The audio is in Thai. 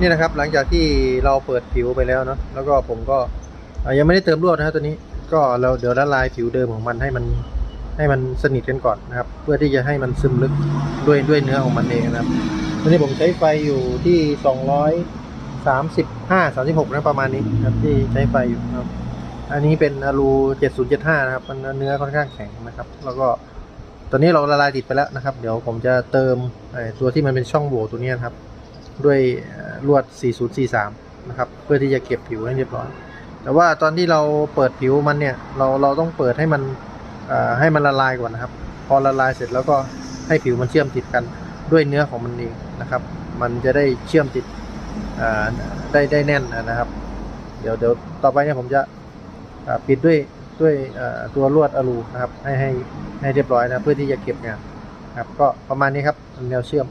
นี่นะครับหลังจากที่เราเปิดผิวไปแล้วเนาะแล้วก็ผมก็ยังไม่ได้เติมลวดนะครับตัวนี้ก็เราเดี๋ยวละลายผิวเดิมของมันให้มันให้มันสนิทกันก่อนนะครับ เพื่อที่จะให้มันซึมลึกด้วยด้วยเนื้อของมันเองนะครับตัวนี้ผมใช้ไฟอยู่ที่ 235 36นะประมาณนี้นะครับที่ใช้ไฟอยู่นะครับ อันนี้เป็นอลู7075 นะครับมันเนื้อค่อนข้างแข็งนะครับ แล้วก็ตอนนี้เราละลายติดไปแล้วนะครับ เดี๋ยวผมจะเติมไอ้ตัวที่มันเป็นช่องโหว่ตัวนี้นครับ ด้วย ลวด 4043 นะครับ เพื่อที่จะเก็บผิวให้เรียบร้อย แต่ว่าตอนที่เราเปิดผิวมันเนี่ย เราเราต้องเปิดให้มันอ่อให้มันละลายก่อนนะครับ พอละลายเสร็จแล้วก็ให้ผิวมันเชื่อมติดกันด้วยเนื้อของมันเองนะครับ มันจะได้เชื่อมติดอ่อได้ได้แน่นนะครับ เดี๋ยวเดี๋ยวต่อไปเนี่ยผมจะปิดด้วยด้วยอ่อตัวลวดอลูนะครับ ให้ให้ให้เรียบร้อยนะเพื่อที่จะเก็บงานครับ ก็ประมาณนี้ครับแนวเชื่อม